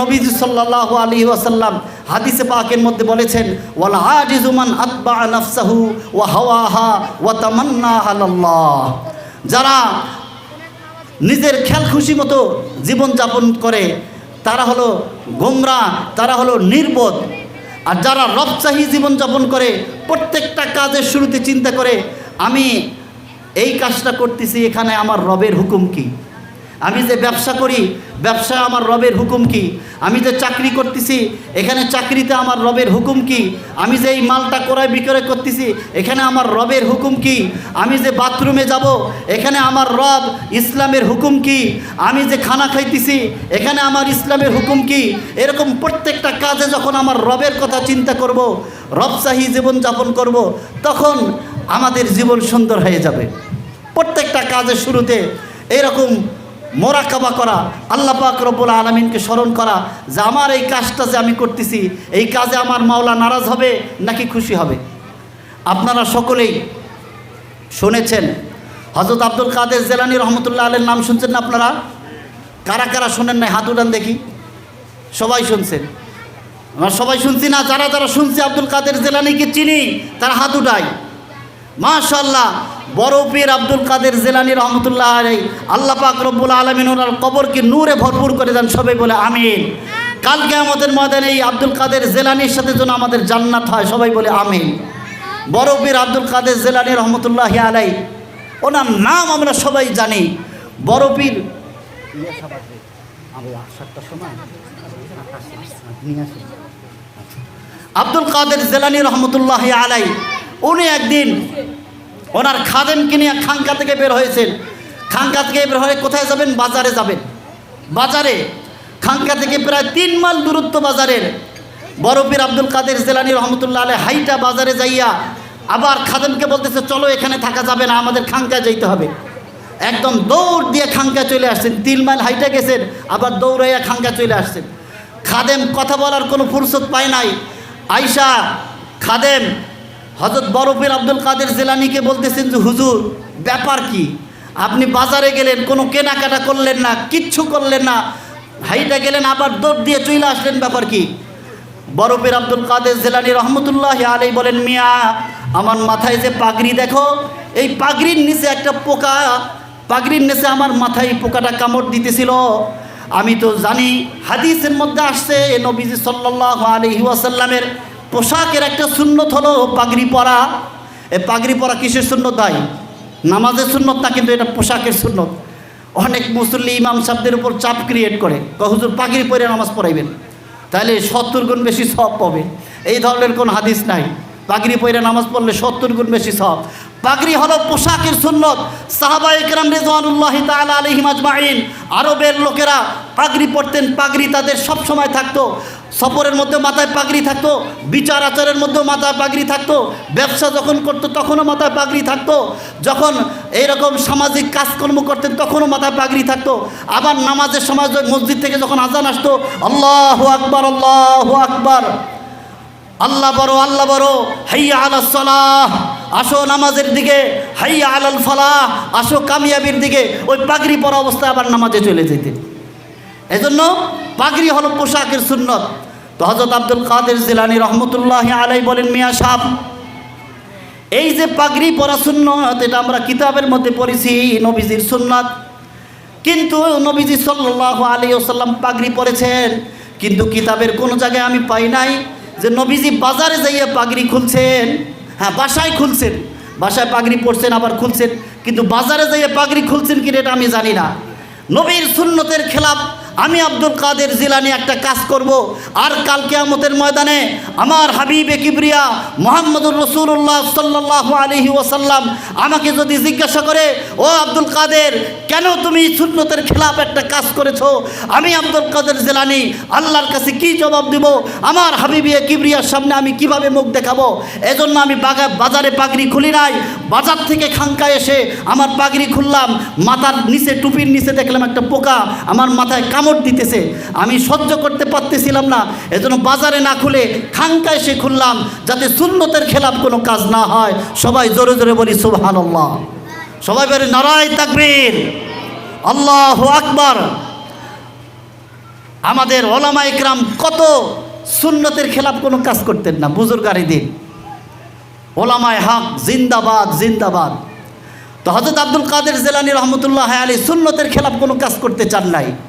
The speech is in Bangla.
নবীজি সাল্লাহ আলী ওয়াসাল্লাম হাদিসে পাকের মধ্যে বলেছেন, ওয়াল আজিজুমান আতবা নাফসাহু ওয়া হাওয়াহা ওয়া তামান্না আলাল্লাহ। যারা নিজের খেয়াল খুশি মতো জীবনযাপন করে, তারা হলো গোমরা, তারা হলো নির্বোধ। আর যারা রবচাহী জীবনযাপন করে, প্রত্যেকটা কাজের শুরুতে চিন্তা করে, আমি এই কাজটা করতেছি, এখানে আমার রবের হুকুম কি? আমি যে ব্যবসা করি, ব্যবসায় আমার রবের হুকুম কি? আমি যে চাকরি করতেছি, এখানে চাকরিতে আমার রবের হুকুম কি? আমি যে এই মালটা ক্রয় বিক্রয় করতেছি, এখানে আমার রবের হুকুম কি? আমি যে বাথরুমে যাব, এখানে আমার রব ইসলামের হুকুম কি? আমি যে খানা খাইতেছি, এখানে আমার ইসলামের হুকুম কি? এরকম প্রত্যেকটা কাজে যখন আমার রবের কথা চিন্তা করব, রবসাহী জীবনযাপন করব, তখন আমাদের জীবন সুন্দর হয়ে যাবে। প্রত্যেকটা কাজের শুরুতে এরকম মোরাকাবা করা, আল্লাহ পাক রব্বুল আলমিনকে স্মরণ করা যে আমার এই কাজটা যে আমি করতেছি, এই কাজে আমার মাওলা নারাজ হবে নাকি খুশি হবে? আপনারা সকলেই শুনেছেন হজরত আব্দুল কাদের জেলানি রহমতুল্লাহ আলের নাম শুনছেন না আপনারা? কারা কারা শোনেন নাই? হাত উঠান দেখি। সবাই শুনছেন। আমরা সবাই শুনছি না, যারা যারা শুনছি আব্দুল কাদের জেলানিকে চিনি, তারা হাত উঠায়। মাশাল্লাহ বড় পীর আব্দুল কাদের জেলানি রহমতুল্লাহ আলাই আল্লাহ পাক রব্বুল আলমিন ওনার কবরকে নূরে ভরপুর করে দেন সবাই বলে আমিন। কালকে আমাদের ময়দানে এই আব্দুল কাদের জেলানির সাথে যেন আমাদের জান্নাত হয়, সবাই বলে আমিন। বড় পীর আব্দুল কাদের জেলানি রহমতুল্লাহ আলাই ওনার নাম আমরা সবাই জানি। বড় পীর আব্দুল কাদের জেলানি রহমতুল্লাহ আলাই উনি একদিন ওনার খাদেমকে নিয়ে খাঙ্কা থেকে বের হয়েছেন। খাঙ্কা থেকে বের হয়ে কোথায় যাবেন? বাজারে যাবেন। বাজারে খাঙ্কা থেকে প্রায় তিন মাইল দূরত্ব বাজারের। বরফির আব্দুল কাদের জেলানি রহমতুল্লাহ আলাই হাইটা বাজারে যাইয়া আবার খাদেমকে বলতেছে, চলো এখানে থাকা যাবে না, আমাদের খাঙ্কায় যাইতে হবে। একদম দৌড় দিয়ে খাঙ্কা চলে আসছেন। তিন মাইল হাইটা গেছেন, আবার দৌড়াইয়া খাঙ্কা চলে আসছেন। খাদেম কথা বলার কোনো ফুরসত পায় নাই। আইসা খাদেম হজরত বরফের আব্দুল কাদের জেলানিকে বলতেছেন যে, হুজুর, ব্যাপার কি? আপনি বাজারে গেলেন, কোনো কেনাকাটা করলেন না, কিচ্ছু করলেন না, হাইটা গেলেন, আবার দৌড় দিয়ে চলে আসলেন, ব্যাপার কি? বরফের আব্দুল কাদের জেলানি রহমতুল্লাহ আলাই বলেন, মিয়া, আমার মাথায় যে পাগড়ি দেখো, এই পাগড়ির নিচে একটা পোকা, পাগড়ির নিচে আমার মাথায় পোকাটা কামড় দিতেছিল। আমি তো জানি, হাদিসের মধ্যে আসছে, এ নবীজি সাল্লাহ আলহি ওয়াসাল্লামের পোশাকের একটা সুন্নত হলো পাগড়ি পরা। এ পাগড়ি পরা কিসের সুন্নত হয় নামাজের সুন্নত না কিন্তু এটা পোশাকের সুন্নত? অনেক মুসল্লি ইমাম সাহেবদের উপর চাপ ক্রিয়েট করে। হুজুর, পাগড়ি পরে নামাজ পড়াইবেন। তাহলে সত্তর গুণ বেশি সব পাবে। এই ধরনের কোন হাদিস নাই। পাগড়ি পরে নামাজ পড়লে সত্তর গুণ বেশি সব পাগড়ি হলো পোশাকের সুন্নত। সাহাবা ইকরাম রেজওয়ানুল্লাহ তাআলা আলাইহিম আজমাইন। আরবের লোকেরা পাগড়ি পরতেন। পাগড়ি তাদের সব সময় থাকতো। সফরের মধ্যে মাথায় পাগড়ি থাকতো, বিচার আচারের মধ্যেও মাথায় পাগড়ি থাকতো, ব্যবসা যখন করতো তখনও মাথায় পাগড়ি থাকতো, যখন এইরকম সামাজিক কাজকর্ম করতেন তখনও মাথায় পাগড়ি থাকতো, আবার নামাজের সমাজ মসজিদ থেকে যখন আজান আসতো, আল্লাহ আকবার, আল্লাহ আকবর, আল্লাহ বড় আল্লাহ বড়, হাইয়া আলাল সালাহ, আসো নামাজের দিকে, হাইয়া আলাল ফালাহ, আসো কামিয়াবির দিকে, ওই পাগড়ি পরা অবস্থায় আবার নামাজে চলে যেতেন। এজন্য পাগড়ি হলো পোশাকের সুন্নত। তো হজরত আব্দুল কাদের জিলানি রহমতুল্লাহ আলাই বলেন, মিয়া সাহ, এই যে পাগড়ি পরা সুন্নত, এটা আমরা কিতাবের মধ্যে পড়েছি, নবীজির সুন্নত। কিন্তু নবীজি সাল্লাহ আলী ওসাল্লাম পাগড়ি পরেছেন, কিন্তু কিতাবের কোনো জায়গায় আমি পাই নাই যে নবীজি বাজারে যাইয়ে পাগড়ি খুলছেন। হ্যাঁ বাসায় খুলছেন। বাসায় পাগড়ি পরছেন, আবার খুলছেন। কিন্তু বাজারে যাইয়ে পাগড়ি খুলছেন কিনা এটা আমি জানি না। নবীর সুন্নতের খেলাফ আমি আব্দুল কাদের জিলানি একটা কাজ করব। আর কাল কেয়ামতের ময়দানে আমার হাবিবে কিবরিয়া মোহাম্মদুর রসুল্লাহ সাল্লাহ আলহি ওসাল্লাম আমাকে যদি জিজ্ঞাসা করে, ও আব্দুল কাদের, কেন তুমি সুন্নতের খেলাফ একটা কাজ করেছ? আমি আব্দুল কাদের জেলানি, আল্লাহর কাছে কি জবাব দিব? আমার হাবিবিয়া কিবরিয়ার সামনে আমি কীভাবে মুখ দেখাবো? এজন্য আমি বাগা বাজারে পাগড়ি খুলি নাই। বাজার থেকে খাঙ্কায় এসে আমার পাগড়ি খুললাম। মাথার নিচে, টুপির নিচে দেখলাম একটা পোকা। আমার মাথায় কামড় দিতেছে। আমি সহ্য করতে পারতেছিলাম না। এজন্য বাজারে না খুলে খাঙ্কায় সে খুললাম, যাতে সুন্নতের খেলাফ কোনো কাজ না হয়। সবাই জোরে জোরে বলি সুবহান আল্লাহ সবাই বলে, নারায় তাকবীর। আল্লাহ আকবার। আমাদের ওলামা ইকরাম কত সুন্নতের খেলাফ কোনো কাজ করতেন না বুজুর্গারি দিন ওলামায় হক, জিন্দাবাদ জিন্দাবাদ। তো হজরত আব্দুল কাদের জেলানি রহমতুল্লাহ আলী সুন্নতের খেলাফ কোনো কাজ করতে চান নাই।